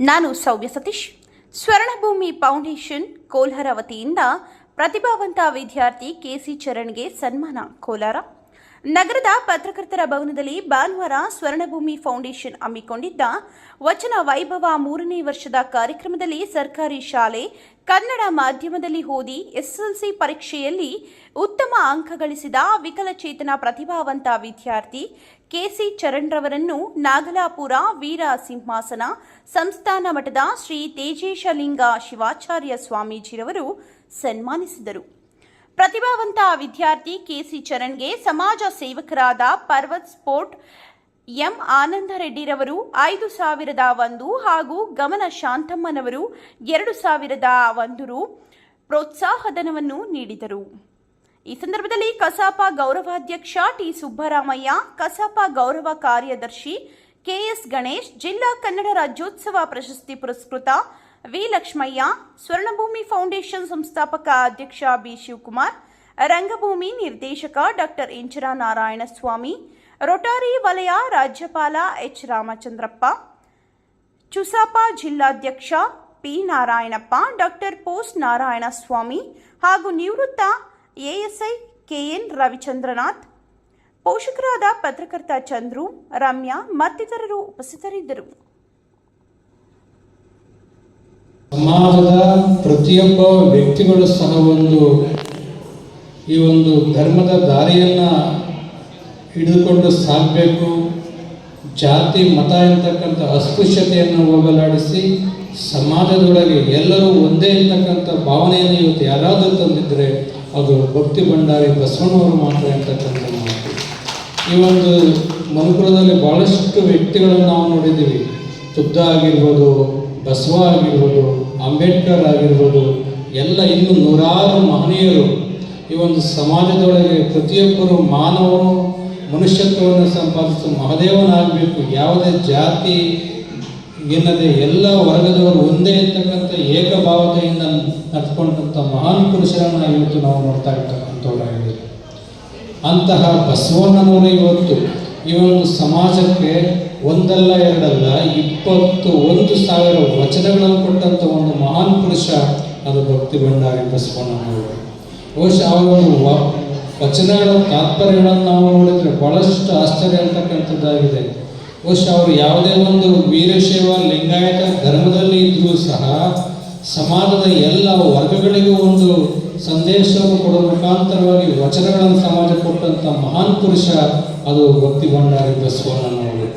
ನಾನು ಸೌಮ್ಯ ಸತೀಶ್. ಸ್ವರ್ಣಭೂಮಿ ಫೌಂಡೇಶನ್ ಕೋಲ್ಹರ ವತಿಯಿಂದ ಪ್ರತಿಭಾವಂತ ವಿದ್ಯಾರ್ಥಿ ಕೆಸಿ ಚರಣ್ಗೆ ಸನ್ಮಾನ ಕೋಲಾರ. ನಗರದ ಪತ್ರಕರ್ತರ ಭವನದಲ್ಲಿ ಭಾನುವಾರ ಸ್ವರ್ಣಭೂಮಿ ಫೌಂಡೇಶನ್ ಹಮ್ಮಿಕೊಂಡಿದ್ದ ವಚನ ವೈಭವ ಮೂರನೇ ವರ್ಷದ ಕಾರ್ಯಕ್ರಮದಲ್ಲಿ ಸರ್ಕಾರಿ ಶಾಲೆ, ಕನ್ನಡ ಮಾಧ್ಯಮದಲ್ಲಿ ಓದಿ ಎಸ್ಎಲ್ಸಿ ಪರೀಕ್ಷೆಯಲ್ಲಿ ಉತ್ತಮ ಅಂಕ ಗಳಿಸಿದ ವಿಕಲಚೇತನ ಪ್ರತಿಭಾವಂತ ವಿದ್ಯಾರ್ಥಿ ಕೆಸಿ ಚರಣ್ರವರನ್ನು ನಾಗಲಾಪುರ ವೀರ ಸಿಂಹಾಸನ ಸಂಸ್ಥಾನ ಮಠದ ಶ್ರೀ ತೇಜೇಶಲಿಂಗ ಶಿವಾಚಾರ್ಯ ಸ್ವಾಮೀಜಿರವರು ಸನ್ಮಾನಿಸಿದರು. ಪ್ರತಿಭಾವಂತ ವಿದ್ಯಾರ್ಥಿ ಕೆಸಿ ಚರಣ್ಗೆ ಸಮಾಜ ಸೇವಕರಾದ ಪರ್ವತ್ ಸ್ಪೋರ್ಟ್ ಎಂ ಆನಂದ ರೆಡ್ಡಿರವರು ಐದು ಸಾವಿರದ ಒಂದು ಹಾಗೂ ಗಮನ ಶಾಂತಮ್ಮನವರು ಎರಡು ಸಾವಿರದ ಒಂದು ರು ಪ್ರೋತ್ಸಾಹಧನವನ್ನು ನೀಡಿದರು. ಈ ಸಂದರ್ಭದಲ್ಲಿ ಕಸಾಪ ಗೌರವಾಧ್ಯಕ್ಷ ಟಿ ಸುಬ್ಬರಾಮಯ್ಯ, ಕಸಾಪ ಗೌರವ ಕಾರ್ಯದರ್ಶಿ ಕೆಎಸ್ ಗಣೇಶ್, ಜಿಲ್ಲಾ ಕನ್ನಡ ರಾಜ್ಯೋತ್ಸವ ಪ್ರಶಸ್ತಿ ಪುರಸ್ಕೃತ ವಿ ಲಕ್ಷ್ಮಯ್ಯ, ಸ್ವರ್ಣಭೂಮಿ ಫೌಂಡೇಶನ್ ಸಂಸ್ಥಾಪಕ ಅಧ್ಯಕ್ಷ ಬಿ ಶಿವಕುಮಾರ್, ರಂಗಭೂಮಿ ನಿರ್ದೇಶಕ ಡಾಕ್ಟರ್ ಇಂಚರ ನಾರಾಯಣಸ್ವಾಮಿ, ರೊಟಾರಿ ವಲಯ ರಾಜ್ಯಪಾಲ ಎಚ್. ರಾಮಚಂದ್ರಪ್ಪ, ಚುಸಾಪ ಜಿಲ್ಲಾಧ್ಯಕ್ಷ P. Narayanappa, doctor post Narayanaswamy ಹಾಗೂ ನಿವೃತ್ತ ಎಎಸ್ಐ ಕೆಎನ್ ರವಿಚಂದ್ರನಾಥ್, ಪೋಷಕರಾದ ಪತ್ರಕರ್ತ ಚಂದ್ರು, ರಮ್ಯಾ ಮತ್ತಿತರರು ಉಪಸ್ಥಿತರಿದ್ದರು. ಸಮಾಜದ ಪ್ರತಿಯೊಬ್ಬ ವ್ಯಕ್ತಿಗಳು ಸಹ ಒಂದು ಈ ಒಂದು ಧರ್ಮದ ದಾರಿಯನ್ನು ಹಿಡಿದುಕೊಂಡು ಸಾಗಬೇಕು ಜಾತಿ, ಮತ ಎಂತಕ್ಕಂಥ ಅಸ್ಪೃಶ್ಯತೆಯನ್ನು ಹೋಗಲಾಡಿಸಿ ಸಮಾಜದೊಳಗೆ ಎಲ್ಲರೂ ಒಂದೇ ಇರ್ತಕ್ಕಂಥ ಭಾವನೆಯನ್ನು ಇವತ್ತು ಯಾರಾದರೂ ತಂದಿದ್ದರೆ ಅದು ಭಕ್ತಿ ಭಂಡಾರಿ ಬಸವಣ್ಣವರು ಮಾತ್ರ ಇರ್ತಕ್ಕಂಥ ಮಾತು. ಈ ಒಂದು ಮನುಕುಲದಲ್ಲಿ ಭಾಳಷ್ಟು ವ್ಯಕ್ತಿಗಳನ್ನು ನಾವು ನೋಡಿದ್ದೀವಿ. ತುದ್ದ ಆಗಿರ್ಬೋದು ಬಸವ ಆಗಿರ್ಬೋದು ಅಂಬೇಡ್ಕರ್ ಆಗಿರ್ಬೋದು ಎಲ್ಲ ಇನ್ನು ನೂರಾರು ಮಹನೀಯರು ಈ ಒಂದು ಸಮಾಜದೊಳಗೆ ಪ್ರತಿಯೊಬ್ಬರು ಮಾನವನು ಮನುಷ್ಯತ್ವವನ್ನು ಸಂಪಾದಿಸಿ ಮಹದೇವನಾಗಬೇಕು. ಯಾವುದೇ ಜಾತಿ ಎನ್ನದೆ ಎಲ್ಲ ವರ್ಗದವರು ಒಂದೇ ಇರ್ತಕ್ಕಂಥ ಏಕಭಾವತೆಯಿಂದ ನಡ್ಕೊಂಡಂಥ ಮಹಾನ್ ಪುರುಷರನ್ನು ಇವತ್ತು ನಾವು ನೋಡ್ತಾ ಇರ್ತಕ್ಕಂಥವರಾಗಿದ್ದೀವಿ ಅಂತಹ ಬಸವಣ್ಣನವರು ಇವತ್ತು ಒಂದು ಸಮಾಜಕ್ಕೆ ಒಂದಲ್ಲ ಎರಡಲ್ಲ ಇಪ್ಪತ್ತು ಒಂದು ಸಾವಿರ ವಚನಗಳನ್ನು ಕೊಟ್ಟಂಥ ಒಂದು ಮಹಾನ್ ಪುರುಷ ಅದು ಭಕ್ತಿ ಬಂಡಾರಿ ಬಸವಣ್ಣನವರು. ಬಹುಶಃ ಅವರ ವ- ವಚನಗಳ ತಾತ್ಪರ್ಯಗಳನ್ನು ನಾವು ನೋಡಿದರೆ ಬಹಳಷ್ಟು ಆಶ್ಚರ್ಯ ಅಂತಕ್ಕಂಥದ್ದಾಗಿದೆ. ಬಹುಶಃ ಅವರು ಯಾವುದೇ ಒಂದು ವೀರಶೈವ ಲಿಂಗಾಯತ ಧರ್ಮದಲ್ಲಿ ಇದ್ದರೂ ಸಹ ಸಮಾಜದ ಎಲ್ಲ ವರ್ಗಗಳಿಗೂ ಒಂದು ಸಂದೇಶವನ್ನು ಕೊಡುವ ಮುಖಾಂತರವಾಗಿ ವಚನಗಳನ್ನು ಸಮಾಜ ಕೊಟ್ಟಂಥ ಮಹಾನ್ ಪುರುಷ ಅದು ಭಕ್ತಿ ಭಂಡಾರಿ ಬಸವಣ್ಣನವರು